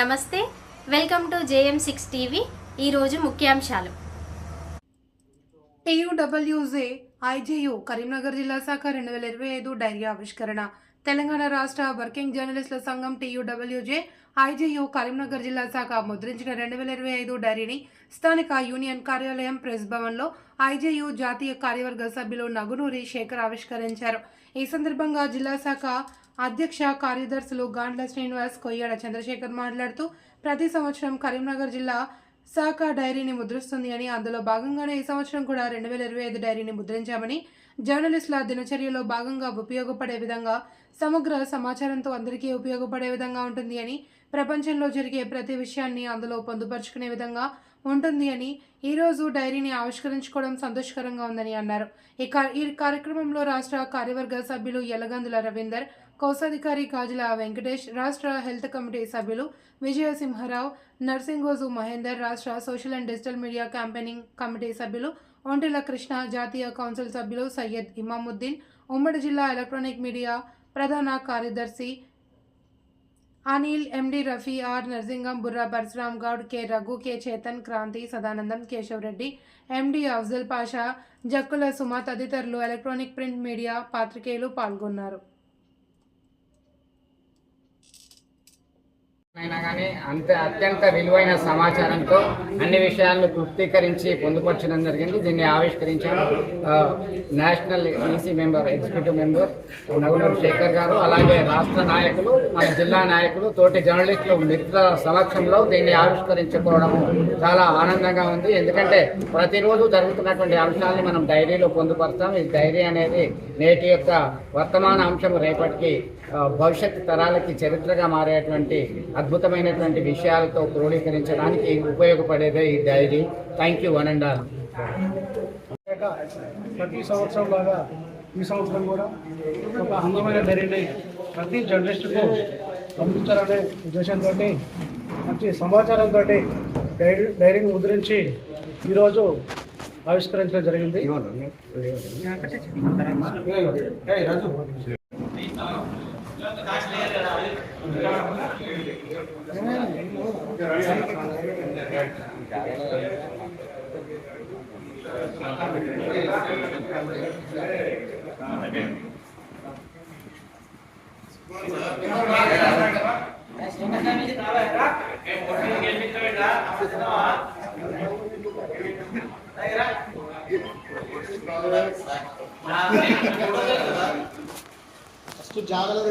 నమస్తే welcome to JM six TV ఈరోజు ముఖ్యాంశాలు. ఏయుడబ్ల్యూజే ఐజేయు కరీంనగర్ జిల్లా శాఖ రెండు వేల ఇరవై ఐదు డైరీ ఆవిష్కరణ. తెలంగాణ రాష్ట్ర వర్కింగ్ జర్నలిస్టుల సంఘం టీయూడబ్ల్యూజే ఐజేయు కరీంనగర్ జిల్లా శాఖ ముద్రించిన రెండు వేల ఇరవై ఐదు డైరీని స్థానిక యూనియన్ కార్యాలయం ప్రెస్ భవన్లో ఐజేయు జాతీయ కార్యవర్గ సభ్యులు నగునూరి శేఖర్ ఆవిష్కరించారు. ఈ సందర్భంగా జిల్లా శాఖ అధ్యక్ష కార్యదర్శులు గాండ్ల శ్రీనివాస్ కొయ్యాడ చంద్రశేఖర్ మాట్లాడుతూ ప్రతి సంవత్సరం కరీంనగర్ జిల్లా శాఖ డైరీని ముద్రిస్తుంది అని అందులో భాగంగానే ఈ సంవత్సరం కూడా రెండు వేల ఇరవై ఐదు డైరీని ముద్రించామని జర్నలిస్టుల దినచర్యలో భాగంగా ఉపయోగపడే విధంగా సమగ్ర సమాచారంతో అందరికీ ఉపయోగపడే విధంగా ఉంటుంది అని ప్రపంచంలో జరిగే ప్రతి విషయాన్ని అందులో పొందుపరుచుకునే విధంగా ఉంటుంది అని ఈరోజు డైరీని ఆవిష్కరించుకోవడం సంతోషకరంగా ఉందని అన్నారు. ఈ ఈ కార్యక్రమంలో రాష్ట్ర కార్యవర్గ సభ్యులు యలగందుల రవీందర్ కోశాధికారి కాజుల వెంకటేష్ రాష్ట్ర హెల్త్ కమిటీ సభ్యులు విజయసింహారావు నర్సింగోజు మహేందర్ రాష్ట్ర social and digital media campaigning committee సభ్యులు ఒంటెల కృష్ణ జాతీయ కౌన్సిల్ సభ్యులు సయ్యద్ ఇమాముద్దీన్ ఉమ్మడి జిల్లా ఎలక్ట్రానిక్ మీడియా ప్రధాన కార్యదర్శి Anil MD Rafi R Narsingam Burra Parasuram Goud K Raghu K Chetan Kranti Sadanandam Keshav Reddy MD Afzal Pasha Jakkula Suma తదితరులు ఎలక్ట్రానిక్ ప్రింట్ మీడియా పాత్రికేయులు పాల్గొన్నారు. అయినా కానీ అంత అత్యంత విలువైన సమాచారంతో అన్ని విషయాలను తృప్తీకరించి పొందుపరచడం జరిగింది. దీన్ని ఆవిష్కరించారు national EC member executive member Nagunuru Shekar గారు అలాగే రాష్ట్ర నాయకులు మన జిల్లా నాయకులు తోటి జర్నలిస్టులు మిత్రుల సమక్షంలో దీన్ని ఆవిష్కరించుకోవడం చాలా ఆనందంగా ఉంది. ఎందుకంటే ప్రతిరోజు జరుగుతున్నటువంటి అంశాలను మనం డైరీలో పొందుపరుస్తాం. ఈ డైరీ అనేది నేటి యొక్క వర్తమాన అంశం రేపటికి భవిష్యత్ తరాలకి చరిత్రగా మారేటువంటి అద్భుతమైనటువంటి విషయాలతో క్రోడీకరించడానికి ఉపయోగపడేదే ఈ diary. Thank you one and all ప్రతి సంవత్సరం లాగా ఈ సంవత్సరం కూడా ఒక అందమైన డైరీని ప్రతి జర్నలిస్ట్కు పంపించాలనే ఉద్దేశంతో మంచి సమాచారంతో డైరీ డైరీని ముద్రించి ఈరోజు ఆవిష్కరించడం జరిగింది. రాజు. ಅಷ್ಟು ಜಾಗಲದೆ